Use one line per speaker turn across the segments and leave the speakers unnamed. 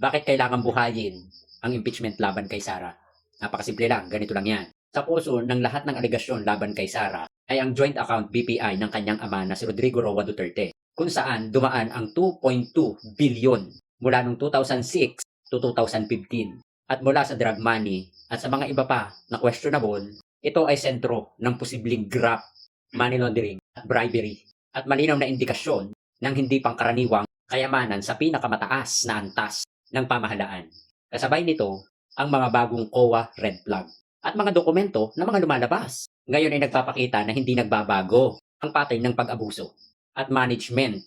Bakit kailangan buhayin ang impeachment laban kay Sara? Napakasimple lang, ganito lang yan. Sa puso ng lahat ng aligasyon laban kay Sara ay ang joint account BPI ng kanyang ama na si Rodrigo Roa Duterte kung saan dumaan ang 2.2 billion mula noong 2006 to 2015 at mula sa drug money at sa mga iba pa na questionable, ito ay sentro ng posibleng graft, money laundering at bribery at malinaw na indikasyon ng hindi pangkaraniwang kayamanan sa pinakamataas na antas ng pamahalaan. Kasabay nito, ang mga bagong COA red flag at mga dokumento na mga lumalabas. Ngayon ay nagpapakita na hindi nagbabago ang pattern ng pag-abuso at management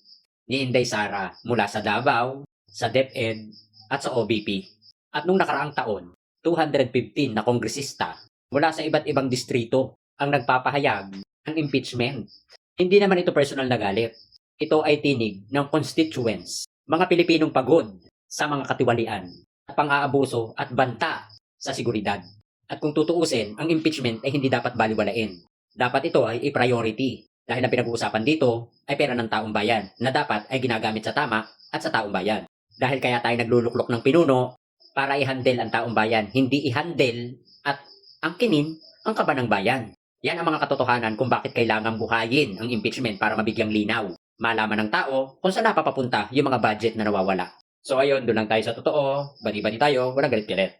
ni Inday Sara mula sa Davao, sa DepEd at sa OBP. At nung nakaraang taon, 215 na kongresista mula sa iba't ibang distrito ang nagpapahayag ng impeachment. Hindi naman ito personal na galit. Ito ay tinig ng constituents, mga Pilipinong pagod sa mga katiwalian, at pang-aabuso at banta sa seguridad. At kung tutuusin, ang impeachment ay hindi dapat baliwalain. Dapat ito ay i-priority dahil ang pinag-uusapan dito ay pera ng taong bayan na dapat ay ginagamit sa tama at sa taong bayan. Dahil kaya tayo nagluluklok ng pinuno para i-handle ang taong bayan, hindi i-handle at angkinin ang kaba ng bayan. Yan ang mga katotohanan kung bakit kailangang buhayin ang impeachment para mabigyang linaw. Malaman ng tao kung saan napapapunta yung mga budget na nawawala. So ayun, doon lang tayo sa totoo. Bani-bani tayo, walang galit-galit.